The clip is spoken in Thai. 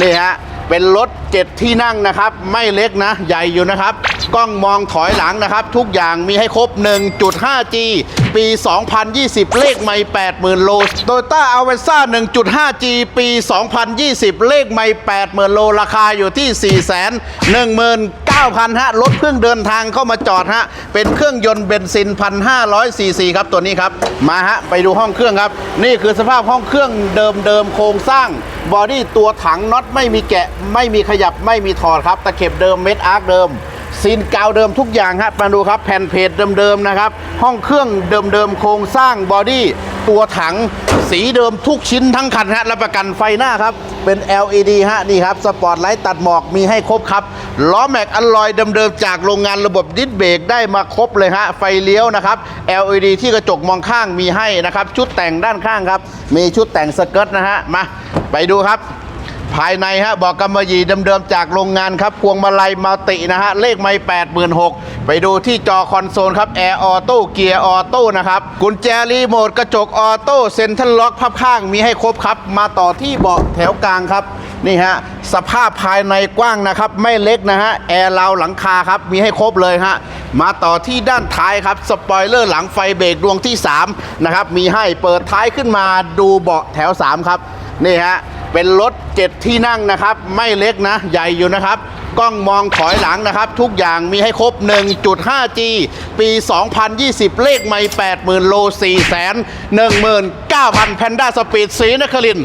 นี่ฮะเป็นรถ7ที่นั่งนะครับ ไม่เล็กนะ ใหญ่อยู่นะครับ กล้องมองถอยหลังนะครับ ทุกอย่างมีให้ครบ 1.5G ปี 2020 เลขไม่ 80,000 โล โตโยต้าอเวนซ่า 1.5G ปี 2020 เลขไม่ 80,000 โล ราคาอยู่ที่ 419,000 ฮะ รถเพิ่งเดินทางเข้ามาจอดฮะ เป็นเครื่องยนต์เบนซิน 1,500ซีซีครับตัวนี้ครับ มาฮะ ไปดูห้องเครื่องครับ นี่คือสภาพห้องเครื่องเดิมๆโครงสร้าง บอดี้ตัวถังน็อตไม่มีแกะ ไม่มีขยับไม่มีถอดครับ ตะเข็บเดิมเม็ดอาร์คเดิม ซีนกาวเดิมทุกอย่างครับมาดูครับแผ่นเพจเดิมๆนะครับ ห้องเครื่องเดิมๆโครงสร้างบอดี้ตัวถังสีเดิมทุกชิ้นทั้งคันฮะรับประกันไฟหน้าครับ เป็น LED ฮะนี่ครับสปอตไลท์ตัดหมอกมีให้ครบครับล้อแม็กอลลอยเดิมๆจากโรงงานระบบดิสเบรกได้มาครบเลยฮะไฟเลี้ยวนะครับ LED ที่กระจกมองข้างมีให้นะครับ ชุดแต่งด้านข้างครับ มีชุดแต่งสเกิร์ตนะฮะมาไปดูครับ ภายในฮะบอกกำมะหยี่เดิมๆจากโรงงานครับพวงมาลัยมัลตินะฮะเลขไม่แปดหมื่นหกไปดูที่จอคอนโซลครับแอร์ออโต้เกียร์ออโต้นะครับกุญแจรีโมทกระจกออโต้เซ็นทรัลล็อกพับข้างมีให้ครบครับ มาต่อที่เบาะแถวกลางครับนี่ฮะสภาพภายในกว้างนะครับ ไม่เล็กนะฮะแอร์ราวหลังคาครับมีให้ครบเลยฮะมาต่อที่ด้านท้ายครับสปอยเลอร์หลังไฟเบรกดวงที่3นะครับมีให้เปิดท้ายขึ้นมาดูเบาะแถว 3 ครับนี่ฮะ เป็นรถ7ที่นั่งนะครับ ไม่เล็กนะ ใหญ่อยู่นะครับกล้องมองถอยหลังนะครับ ทุกอย่างมีให้ครบ 1.5G ปี 2020 เลขไม่ 80,000 โล 4 1 9 0 0 0 แพนด้าสปีดสีนคริน